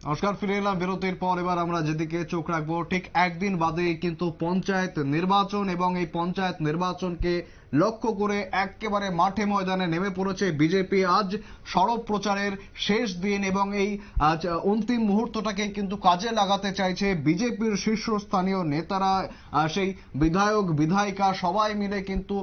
নমস্কার, ফিরে এলাম বিরতির পর। এবার আমরা যেদিকে চোখ রাখব, ঠিক একদিন বাদে কিন্তু পঞ্চায়েত নির্বাচন এবং এই পঞ্চায়েত নির্বাচনকে লক্ষ্য করে একেবারে মাঠে ময়দানে নেমে পড়েছে বিজেপি। আজ সড়ক প্রচারের শেষ দিন এবং এই অন্তিম মুহূর্তটাকে কিন্তু কাজে লাগাতে চাইছে বিজেপির শীর্ষস্থানীয় নেতারা সেই বিধায়ক, বিধায়িকা সবাই মিলে কিন্তু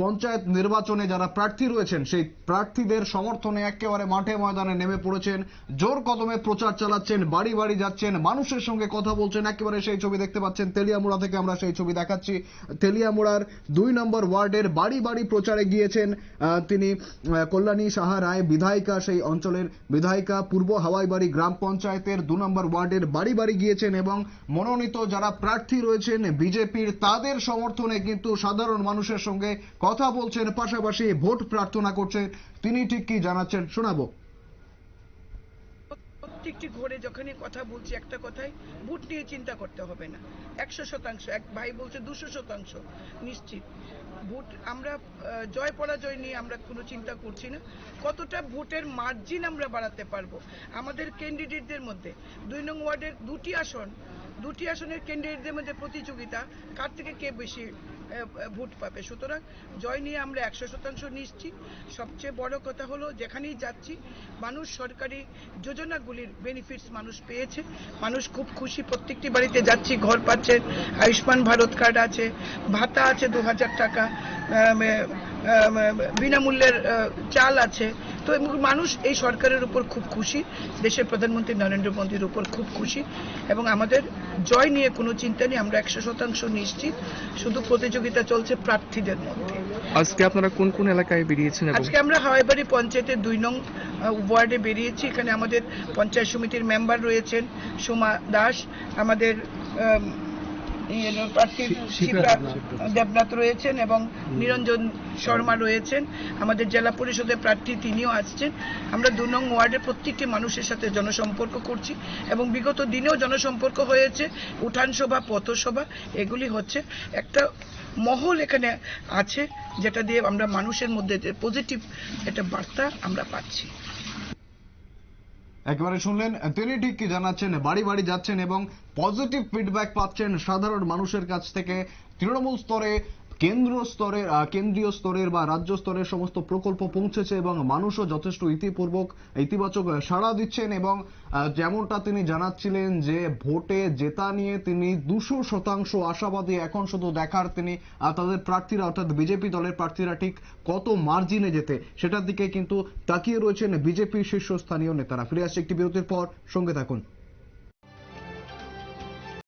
পঞ্চায়েত নির্বাচনে যারা প্রার্থী রয়েছেন, সেই প্রার্থীদের সমর্থনে একেবারে মাঠে ময়দানে নেমে পড়েছেন। জোর কদমে প্রচার চালাচ্ছেন, বাড়ি বাড়ি যাচ্ছেন, মানুষের সঙ্গে কথা বলছেন। একেবারে সেই ছবি দেখতে পাচ্ছেন, তেলিয়ামুড়া থেকে আমরা সেই ছবি দেখাচ্ছি। তেলিয়ামুড়ার দুই নম্বর ওয়ার্ডের বাড়ি বাড়ি প্রচারে গিয়েছেন তিনি কল্যাণী সাহা রায়, বিধায়িকা সেই অঞ্চলের বিধায়িকা, পূর্ব হাওয়াইবাড়ি গ্রাম পঞ্চায়েতের দু নম্বর ওয়ার্ডের বাড়ি বাড়ি গিয়েছেন এবং মনোনীত যারা প্রার্থী রয়েছেন বিজেপির, তাদের সমর্থনে কিন্তু সাধারণ মানুষের সঙ্গে কথা বলছেন, পাশাপাশি ভোট প্রার্থনা করছেন। তিনি ঠিক কি জানাচ্ছেন, শোনাবো। প্রত্যেকটি ঘরে যখনই কথা বলছি একটা কথাই, ভোট নিয়ে চিন্তা করতে হবে না। একশো শতাংশ, এক ভাই বলছে দুশো শতাংশ, নিশ্চিত। ভোট আমরা জয় পরাজয় নিয়ে আমরা কোনো চিন্তা করছি না। কতটা ভোটের মার্জিন আমরা বাড়াতে পারব? আমাদের ক্যান্ডিডেটদের মধ্যে, দুই নং ওয়ার্ডের দুটি আসন, দুটি আসনের ক্যান্ডিডেটদের মধ্যে প্রতিযোগিতা, কার থেকে কে বেশি ভোট পাবে? সুতরাং জয় নিয়ে আমরা একশো শতাংশ নিশ্চিত। সবচেয়ে বড় কথা হলো, যেখানেই যাচ্ছি, মানুষ সরকারি যোজনাগুলির বেনিফিটস মানুষ পেয়েছে। মানুষ খুব খুশি প্রত্যেকটি বাড়িতে যাচ্ছি, ঘর পাচ্ছে, আয়ুষ্মান ভারত কার্ড আছে, ভাতা আছে দু হাজার টাকা বিনামূল্যের চাল আছে। তো মানুষ এই সরকারের উপর খুব খুশি দেশের প্রধানমন্ত্রী নরেন্দ্র মোদীর উপর খুব খুশি এবং আমাদের জয় নিয়ে কোনো চিন্তা নেই আমরা একশো শতাংশ নিশ্চিত শুধু প্রতিযোগিতা চলছে প্রার্থীদের মধ্যে। আজকে আপনারা কোন কোন এলাকায় বেরিয়েছেন আজকে আমরা হাওয়াইবাড়ি পঞ্চায়েতের দুই নং ওয়ার্ডে বেরিয়েছি এখানে আমাদের পঞ্চায়েত সমিতির মেম্বার রয়েছেন সোমা দাস আমাদের আম, প্রার্থী দেবনাথ রয়েছেন এবং নিরঞ্জন শর্মা রয়েছেন। আমাদের জেলা পরিষদের প্রার্থী তিনিও আসছেন। আমরা দু নং ওয়ার্ডের প্রত্যেকটি মানুষের সাথে জনসম্পর্ক করছি এবং বিগত দিনেও জনসম্পর্ক হয়েছে উঠান সভা পথসভা এগুলি হচ্ছে একটা মহল এখানে আছে যেটা দিয়ে আমরা মানুষের মধ্যে পজিটিভ একটা বার্তা আমরা পাচ্ছি। একেবারে শুনলেন, তিনি ঠিক কি জানাচ্ছেন, বাড়ি বাড়ি যাচ্ছেন এবং পজিটিভ ফিডব্যাক পাচ্ছেন সাধারণ মানুষের কাছ থেকে, তৃণমূল স্তরে কেন্দ্র স্তরের কেন্দ্রীয় স্তরের বা রাজ্য স্তরের সমস্ত প্রকল্প পৌঁছেছে এবং মানুষও যথেষ্ট ইতিপূর্বক, ইতিবাচক সাড়া দিচ্ছেন এবং যেমনটা তিনি জানাচ্ছিলেন যে ভোটে জেতা নিয়ে তিনি দুশো শতাংশ আশাবাদী এখন শুধু দেখার তিনি তাদের প্রার্থীরা, অর্থাৎ বিজেপি দলের প্রার্থীরা ঠিক কত মার্জিনে যেতে, সেটার দিকে কিন্তু তাকিয়ে রয়েছেন বিজেপির শীর্ষস্থানীয় নেতারা। ফিরে আসছে একটি বিরতির পর, সঙ্গে থাকুন।